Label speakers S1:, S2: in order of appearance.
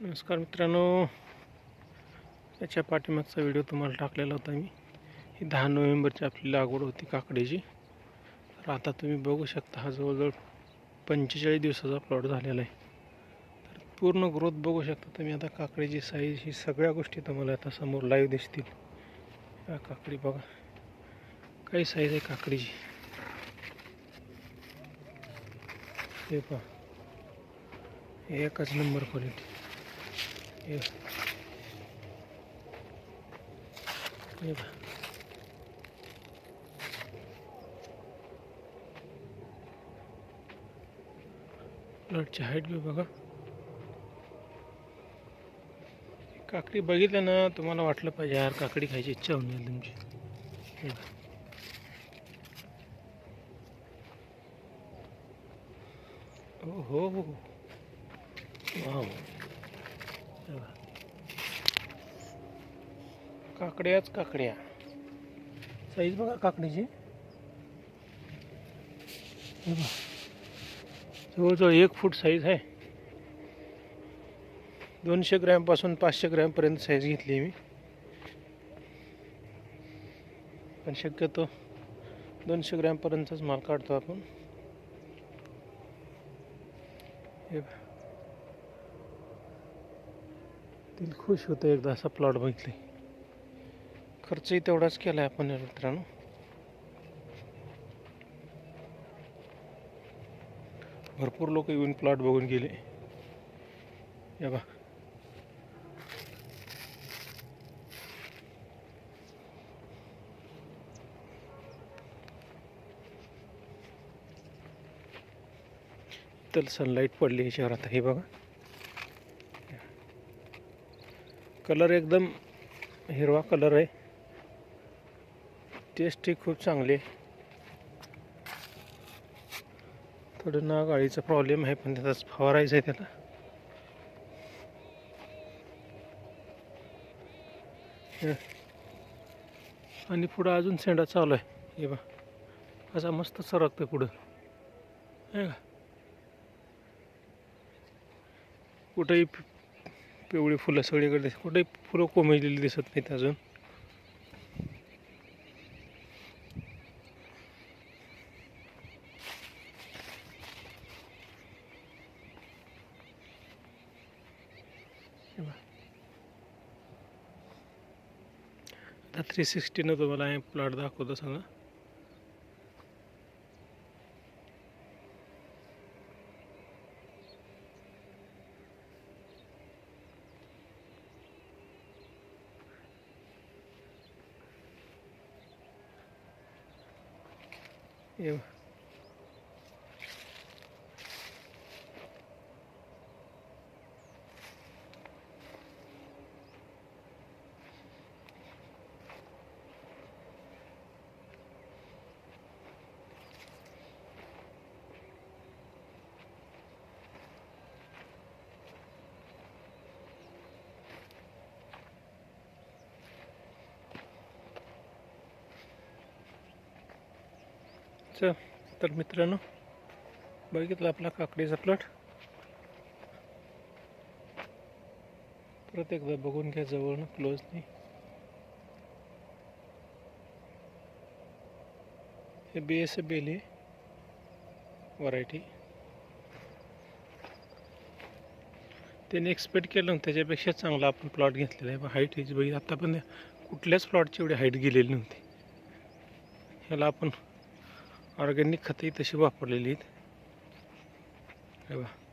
S1: नमस्कार मित्रांनो. याच्या पाठीमागचा व्हिडिओ तुम्हाला टाकलेला होता मी. ही दहा नोव्हेंबरची आपली लागवड होती काकडीची. तर आता तुम्ही बघू शकता हा जवळजवळ पंचेचाळीस दिवसाचा प्लॉट झालेला आहे. तर पूर्ण ग्रोथ बघू शकता तुम्ही. आता काकडीची साईज ही सगळ्या गोष्टी तुम्हाला आता समोर लाईव्ह दिसतील. या काकडी बघा. काही साईज आहे काकडीची? हे पहा. हे एकच नंबर क्वालिटी प्लॉटची हाईट बी बघा. काकडी बघितलं ना तुम्हाला वाटलं पाहिजे यार काकडी खायची इच्छा होऊन जाईल तुमची. हो हो हो काकड्याच काकड्या. साईज बघा काकडीची. जवळजवळ एक फूट साईज आहे. दोनशे ग्रॅमपासून पाचशे ग्रॅमपर्यंत साईज घेतली मी. पण शक्यतो दोनशे ग्रॅमपर्यंतच माल काढतो आपण. हे बघा. दिल खुश होतं एकदा असा प्लॉट बघितले. खर्चही तेवढाच केला आहे आपण मित्रांनो. भरपूर लोक येऊन प्लॉट बघून गेले. या बा तर सनलाईट पडली शहरात हे बघा. कलर एकदम हिरवा कलर आहे. टेस्ट ही खूप चांगली आहे. थोडं नाग अळीचा प्रॉब्लेम आहे पण त्याचाच फवारायचं आहे त्याला. आणि पुढं अजून शेंडा चालू आहे. हे बा असा मस्त सरकतो पुढं. आहे का कुठंही पिवळी फुलं सगळीकडे दिस कुठेही फुलं कोमेजलेली दिसत नाहीत अजून. आता थ्री सिक्स्टीनं तुम्हाला हे प्लॉट दाखवतो सांगा. हे चल तर मित्रांनो बघितलं आपला काकडीचा प्लॉट परत एकदा बघून घ्या जवळनं क्लोजनी हे बी एस बेली व्हरायटी त्याने एक्सपेक्ट केलं त्याच्यापेक्षा चांगला आपण प्लॉट घेतलेला आहे. हाईट ह्याची बघितली. आता पण कुठल्याच प्लॉटची एवढी हाईट गेलेली नव्हती. ह्याला आपण ऑर्गॅनिक खतही तशी वापरलेली आहेत. हे बघा.